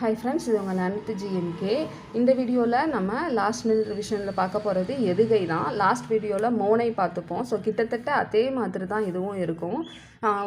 Hi friends இது உங்கள் eleventh GMK இந்த வீடியோவில் நம்ம லாஸ்ட் மினிட் ரிவிஷனில் பார்க்க போகிறது எதுகை தான். லாஸ்ட் வீடியோவில் மோனை பார்த்துப்போம். ஸோ கிட்டத்தட்ட அதே மாதிரி தான் இதுவும் இருக்கும்.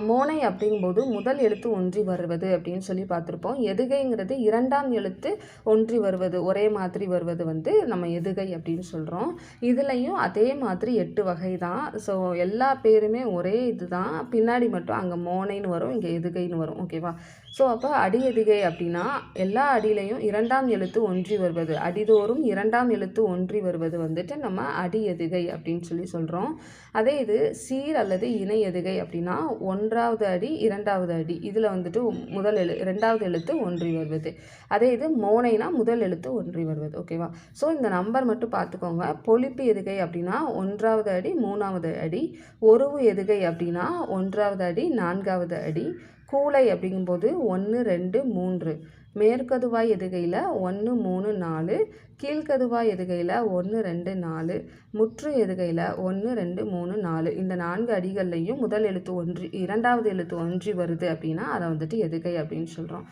மோனை அப்படிங்கும்போது முதல் எழுத்து ஒன்றி வருவது அப்படின்னு சொல்லி பார்த்துருப்போம். எதுகைங்கிறது இரண்டாம் எழுத்து ஒன்றி வருவது ஒரே மாதிரி வருவது வந்து நம்ம எதுகை அப்படின்னு சொல்கிறோம் இதுலேயும் அதே மாதிரி எட்டு வகை தான். ஸோ எல்லா பேருமே ஒரே இதுதான். பின்னாடி மட்டும் அங்கே மோனைன்னு வரும் இங்கே எதுகைன்னு வரும். ஓகேவா ஸோ அப்போ அடி எதுகை அப்படின்னா எல்லா அடியிலையும் இரண்டாம் எழுத்து ஒன்றி வருவது அடிதோறும் இரண்டாம் எழுத்து ஒன்றி வருவது வந்துட்டு நம்ம அடி எதுகை அப்படின்னு சொல்லி சொல்கிறோம் அதே இது சீர் அல்லது இணை எதுகை அப்படின்னா ஒன்றாவது அடி இரண்டாவது அடி இதில் வந்துட்டு முதல் எழு இரண்டாவது எழுத்து ஒன்றி வருவது. அதே இது மோனைனா முதல் எழுத்து ஒன்றி வருவது ஓகேவா ஸோ இந்த நம்பர் மட்டும் பார்த்துக்கோங்க. பொழிப்பு எதுகை அப்படின்னா ஒன்றாவது அடி மூணாவது அடி ஒருவு எதுகை அப்படின்னா ஒன்றாவது அடி நான்காவது அடி கூலை அப்படிங்கும்போது ஒன்று ரெண்டு மூன்று. மேற்கதுவாய் எதுகையில்? ஒன்று மூணு நாலு. கீழ்கதுவாய் எதுகையில்? ஒன்று ரெண்டு நாலு. முற்று எதுகையில்? ஒன்று ரெண்டு மூணு நாலு. இந்த நான்கு அடிகள்லையும் முதல் எழுத்து ஒன்று இரண்டாவது எழுத்து ஒன்றி வருது அப்படின்னா அதை வந்துட்டு எதுகை அப்படின்னு சொல்கிறோம்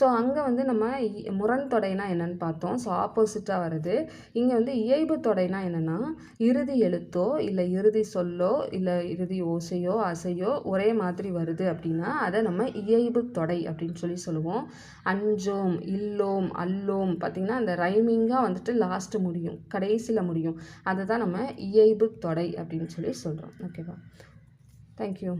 ஸோ அங்கே வந்து நம்ம இ- முரண் தொடைனா பார்த்தோம். ஸோ ஆப்போசிட்டாக வருது. இங்கே வந்து இயைபு தொடைனா என்னென்னா இறுதி எழுத்தோ இல்லை இறுதி சொல்லோ இல்லை இறுதி ஓசையோ அசையோ ஒரே மாதிரி வருது அப்படின்னா அதை நம்ம இயைபு தொடை அப்படின்னு சொல்லி சொல்லுவோம். அஞ்சோம் இல்லோம் அல்லோம் பார்த்திங்கன்னா அந்த ரைமிங்காக வந்துட்டு லாஸ்ட்டு முடியும். கடைசியில் முடியும். அதை தான் நம்ம இயைபு தொடை அப்படின்னு சொல்லி சொல்கிறோம் ஓகேவா தேங்க்யூ